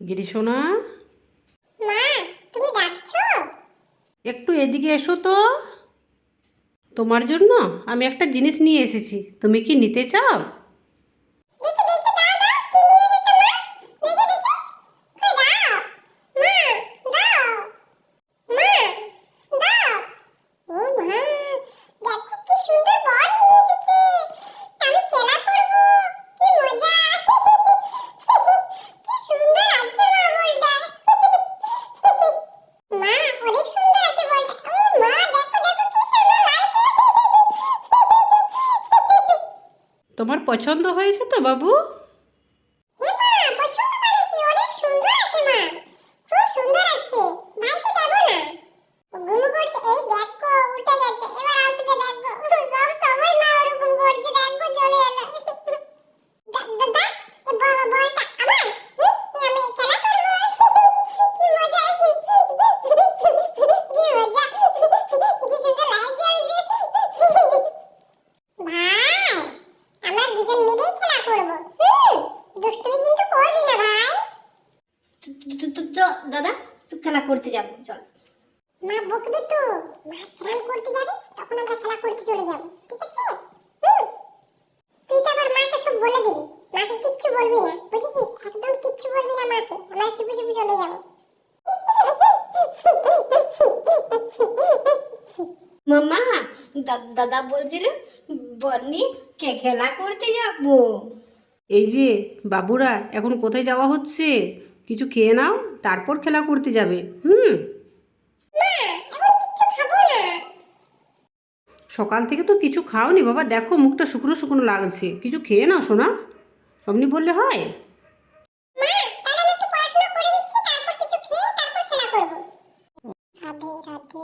গিরিশোনা? মা তুমি ডাকছো? একটু এদিকে এসো তো। তোমার জন্য আমি একটা জিনিস নিয়ে এসেছি। তুমি কি নিতে চাও দেখি দেখি দাও দাও কি নিয়ে এসেছ মা দেখি দেখি কই দাও মা দাও মা দাও ও মা দেখো কি সুন্দর বল নিয়ে এসেছে আমি খেলা করব কি মজা কি সুন্দর আছে মা বলটা মা অনেক সুন্দর আছে বলটা ও মা দেখো দেখো কি সুন্দর লাগছে তোমার পছন্দ হয়েছে তো বাবু? পছন্দ করে কি? অনেক সুন্দর আছে মা। খুব সুন্দর আছে ভাইকে দেবো না ও ঘুমু করছে এই দেখো উঠে গেছে এবার আসবে দেখো সব সময় মা ওরকম করছে দেখো চলে এলো দা- দাদা এ ব- বলটা আমার হুম? আমি খেলা করব কি মজা কি মজা কি সুন্দর লাগছে ভাই আমরা দুজন মিলেই খেলা করব হুম দুষ্টুমি কিন্তু করবি না ভাই দাদা তো খেলা করতে যাব চল। মা বকবে তো। মা স্নান করতে যাবে? তখন আমরা খেলা করতে চলে যাব। ঠিক আছে? তুই তো আবার মাকে সব বলে দিবি। মাকে কিচ্ছু বলবি না। বুঝেছিস? একদম কিচ্ছু বলবি না মাকে। আমরা চুপি চুপি চলে যাব। মামা দাদা বলছিল বন্নি কে খেলা করতে যাব? এই যে বাবুরা এখন কোথায় যাওয়া হচ্ছে? কিছু খেয়ে নাও তারপর খেলা করতে যাবে হুম সকাল থেকে তো কিছু খাওনি বাবা দেখো মুখটা শুকনো শুকনো লাগছে কিছু খেয়ে নাও শোনা অমনি বললে হয় রাধে রাধে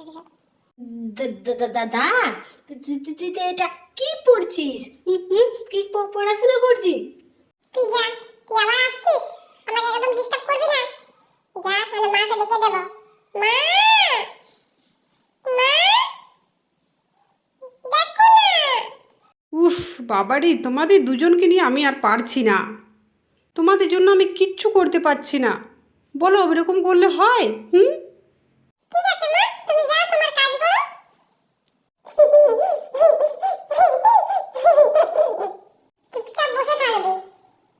রাধে দাদা তুই- তো এটা কি পড়ছিস? কি প- পড়াশোনা করছিস? তুই যা তুই আবার আসছিস? আমাকে একদম ডিস্টার্ব করবি না? যা মানে মাকে ডেকে দেব। মা! মা! দেখো না! উফ বাবারি তোমাদের দুজনকে নিয়ে আমি আর পারছি না। তোমাদের জন্য আমি কিচ্ছু করতে পারছি না। বলো এরকম করলে হয়? হুম?